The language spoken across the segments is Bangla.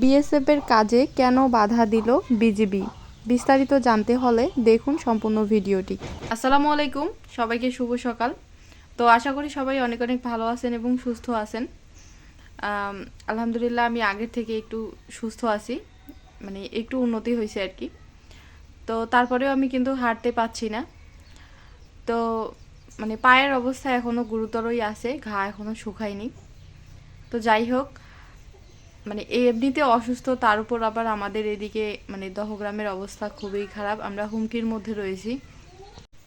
বিএসএফের কাজে কেন বাধা দিল বিজিবি? বিস্তারিত জানতে হলে দেখুন সম্পূর্ণ ভিডিওটি। আসসালামু আলাইকুম, সবাইকে শুভ সকাল। তো আশা করি সবাই অনেক অনেক ভালো আছেন এবং সুস্থ আছেন। আলহামদুলিল্লাহ আমি আগের থেকে একটু সুস্থ আছি মানে একটু উন্নতি হয়েছে আর কি। তো তারপরেও আমি কিন্তু হাঁটতে পারছি না। তো মানে পায়ের অবস্থা এখনও গুরুতরই আছে, ঘা এখনও শুকায়নি। তো যাই হোক মানে এমনিতে অসুস্থ, তার উপর আবার আমাদের এদিকে মানে দহগ্রামের অবস্থা খুবই খারাপ। আমরা হুমকির মধ্যে রয়েছি।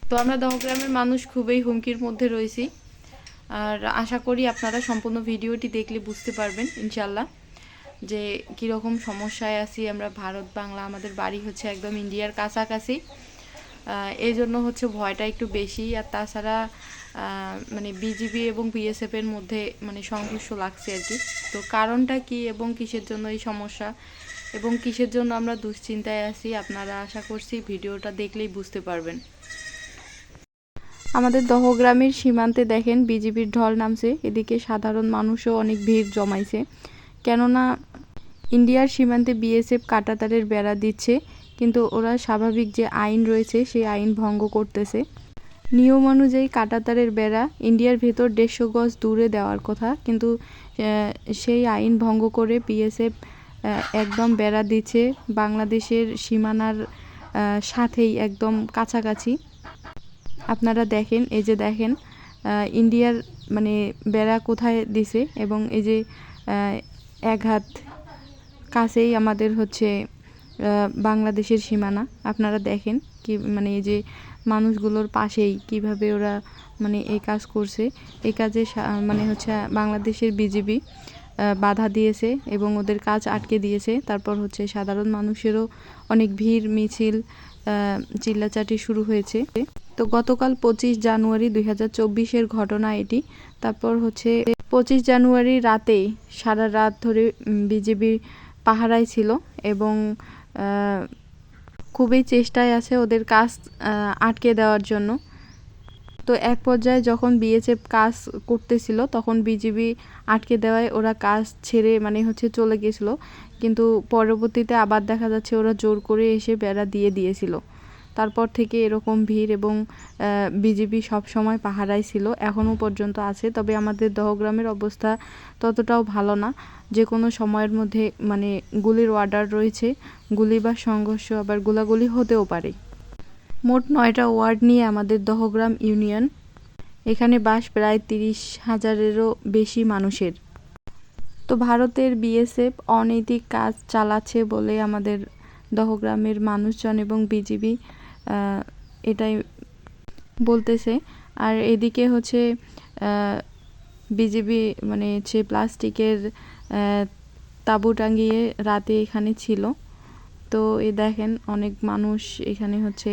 তো আমরা দহগ্রামের মানুষ খুবই হুমকির মধ্যে রয়েছি। আর আশা করি আপনারা সম্পূর্ণ ভিডিওটি দেখলে বুঝতে পারবেন ইনশাল্লাহ যে কীরকম সমস্যায় আছি আমরা। ভারত, বাংলা, আমাদের বাড়ি হচ্ছে একদম ইন্ডিয়ার কাছাকাছি। এই জন্য হচ্ছে ভয়টা একটু বেশি। আর তাছাড়া মানে বিজিবি এবং বিএসএফ এর মধ্যে মানে সংঘর্ষ লাগছে আর কি। তো কারণটা কি এবং কিসের জন্য এই সমস্যা? এবং কিসের জন্য আমরা দুশ্চিন্তায় আছি? আপনারা আশা করছি ভিডিওটা দেখলেই বুঝতে পারবেন। আমাদের দহগ্রামের সীমান্তে দেখেন বিজিবির ঢল নামছে। এদিকে সাধারণ মানুষও অনেক ভিড় জমাইছে। কেননা, ইন্ডিয়ার সীমান্তে বিএসএফ কাটাতারের বেড়া দিচ্ছে। কিন্তু ওরা স্বাভাবিক যে আইন রয়েছে, সেই আইন ভঙ্গ করতেছে। নিয়ম অনুযায়ী কাটাতারের বেড়া ইন্ডিয়ার ভেতর দেড়শো গজ দূরে দেওয়ার কথা, কিন্তু সেই আইন ভঙ্গ করে বিএসএফ একদম বেড়া দিচ্ছে বাংলাদেশের সীমানার সাথেই একদম কাছাকাছি। আপনারা দেখেন, এই যে দেখেন ইন্ডিয়ার মানে বেড়া কোথায় দিছে এবং এই যে এক হাত কাছেই আমাদের হচ্ছে বাংলাদেশের সীমানা। আপনারা দেখেন কি মানে এই যে মানুষগুলোর পাশেই কীভাবে ওরা মানে এই কাজ করছে। এই কাজে মানে হচ্ছে বাংলাদেশের বিজিবি বাধা দিয়েছে এবং ওদের কাজ আটকে দিয়েছে। তারপর হচ্ছে সাধারণ মানুষেরও অনেক ভিড়, মিছিল চিল্লাচাটি শুরু হয়েছে। তো গতকাল পঁচিশ জানুয়ারি দুই হাজার চব্বিশের ঘটনা এটি। তারপর হচ্ছে পঁচিশ জানুয়ারি রাতে সারা রাত ধরে বিজেপি পাহারায় ছিল এবং খুবই চেষ্টায় আছে ওদের কাজ আটকে দেওয়ার জন্য। তো এক পর্যায়ে যখন বিএসএফ কাজ করতেছিল, তখন বিজিবি আটকে দেওয়ায় ওরা কাজ ছেড়ে মানে হচ্ছে চলে গেছিল কিন্তু পরবর্তীতে আবার দেখা যাচ্ছে ওরা জোর করে এসে বেড়া দিয়ে দিয়েছিল। তারপর থেকে এরকম ভিড় এবং বিজিবি সব সময় পাহারায় ছিল। এখনও পর্যন্ত আছে, তবে আমাদের দহগ্রামের অবস্থা ততটাও ভালো না। যে কোনো সময়ের মধ্যে মানে গুলির অর্ডার রয়েছে। গুলি বা সংঘর্ষ আবার গোলাগুলি হতেও পারে। মোট নয়টা ওয়ার্ড নিয়ে আমাদের দহগ্রাম ইউনিয়ন। এখানে বাস প্রায় তিরিশ হাজারেরও বেশি মানুষের। তো ভারতের বিএসএফ অনৈতিক কাজ চালাচ্ছে বলে আমাদের দহগ্রামের মানুষজন এবং বিজিবি এটাই বলতেছে। আর এদিকে হচ্ছে বিজিবি মানে হচ্ছে প্লাস্টিকের তাঁবু টাঙিয়ে রাতে এখানে ছিল। তো এ দেখেন, অনেক মানুষ এখানে হচ্ছে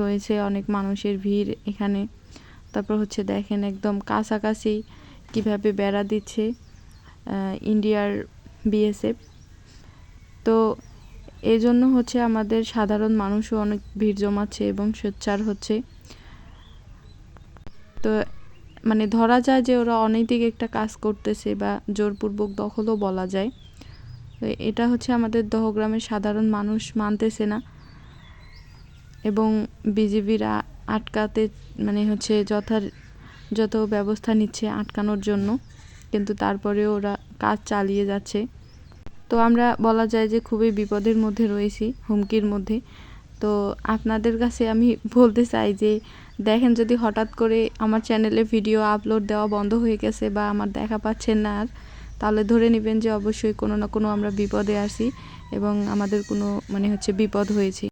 রয়েছে, অনেক মানুষের ভিড় এখানে। তারপর হচ্ছে দেখেন একদম কাছাকাছি কীভাবে বেড়া দিচ্ছে ইন্ডিয়ার বিএসএফ তো এই জন্য হচ্ছে আমাদের সাধারণ মানুষও অনেক ভিড় জমাচ্ছে এবং সোচ্চার হচ্ছে। তো মানে ধরা যায় যে ওরা অনৈতিক একটা কাজ করতেছে বা জোরপূর্বক দখলও বলা যায়। তো এটা হচ্ছে আমাদের দহগ্রামের সাধারণ মানুষ মানতেছে না। এবং বিজিবিরা আটকাতে মানে হচ্ছে যথার যত ব্যবস্থা নিচ্ছে আটকানোর জন্য, কিন্তু তারপরেও ওরা কাজ চালিয়ে যাচ্ছে। তো আমরা বলা যায় যে খুবই বিপদের মধ্যে রয়েছি, হুমকির মধ্যে। তো আপনাদের কাছে আমি বলতে চাই যে, দেখেন যদি হঠাৎ করে আমার চ্যানেলে ভিডিও আপলোড দেওয়া বন্ধ হয়ে গেছে বা আমার দেখা পাচ্ছেন না আর, তাহলে ধরে নেবেন যে অবশ্যই কোনো না কোনো আমরা বিপদে আছি এবং আমাদের কোনো মানে হচ্ছে বিপদ হয়েছে।